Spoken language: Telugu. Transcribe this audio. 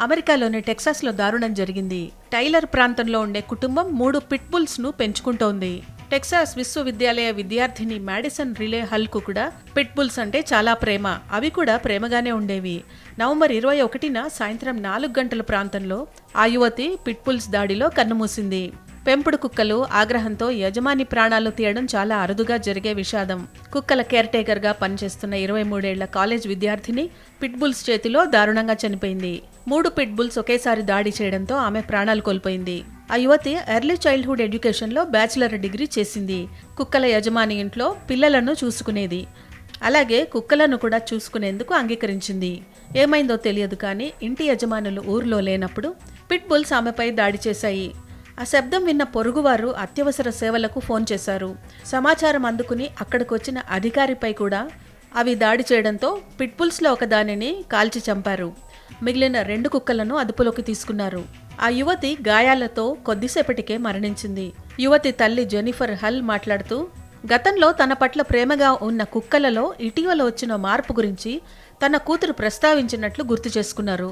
అమెరికాలోని టెక్సాస్లో దారుణం జరిగింది. టైలర్ ప్రాంతంలో ఉండే కుటుంబం మూడు పిట్బుల్స్ను పెంచుకుంటోంది. టెక్సాస్ విశ్వవిద్యాలయ విద్యార్థిని మ్యాడిసన్ రిలే హల్కు కూడా పిట్బుల్స్ అంటే చాలా ప్రేమ. అవి కూడా ప్రేమగానే ఉండేవి. నవంబర్ ఇరవై ఒకటిన సాయంత్రం నాలుగు గంటల ప్రాంతంలో ఆ యువతి పిట్బుల్స్ దాడిలో కన్నుమూసింది. పెంపుడు కుక్కలు ఆగ్రహంతో యజమాని ప్రాణాలు తీయడం చాలా అరుదుగా జరిగే విషాదం. కుక్కల కేర్ టేకర్గా పనిచేస్తున్న ఇరవై మూడేళ్ళ కాలేజ్ విద్యార్థిని పిట్బుల్స్ చేతిలో దారుణంగా చనిపోయింది. మూడు పిట్బుల్స్ ఒకేసారి దాడి చేయడంతో ఆమె ప్రాణాలు కోల్పోయింది. ఆ యువతి ఎర్లీ చైల్డ్హుడ్ ఎడ్యుకేషన్లో బ్యాచిలర్ డిగ్రీ చేసింది. కుక్కల యజమాని ఇంట్లో పిల్లలను చూసుకునేది. అలాగే కుక్కలను కూడా చూసుకునేందుకు అంగీకరించింది. ఏమైందో తెలియదు కానీ ఇంటి యజమానులు ఊర్లో లేనప్పుడు పిట్బుల్స్ ఆమెపై దాడి చేశాయి. ఆ శబ్దం విన్న పొరుగువారు అత్యవసర సేవలకు ఫోన్ చేశారు. సమాచారం అందుకుని అక్కడికి వచ్చిన అధికారిపై కూడా అవి దాడి చేయడంతో పిట్పుల్స్లో ఒక దానిని కాల్చి చంపారు. మిగిలిన రెండు కుక్కలను అదుపులోకి తీసుకున్నారు. ఆ యువతి గాయాలతో కొద్దిసేపటికే మరణించింది. యువతి తల్లి జెనిఫర్ హల్ మాట్లాడుతూ గతంలో తన పట్ల ప్రేమగా ఉన్న కుక్కలలో ఇటీవల వచ్చిన మార్పు గురించి తన కూతురు ప్రస్తావించినట్లు గుర్తు చేసుకున్నారు.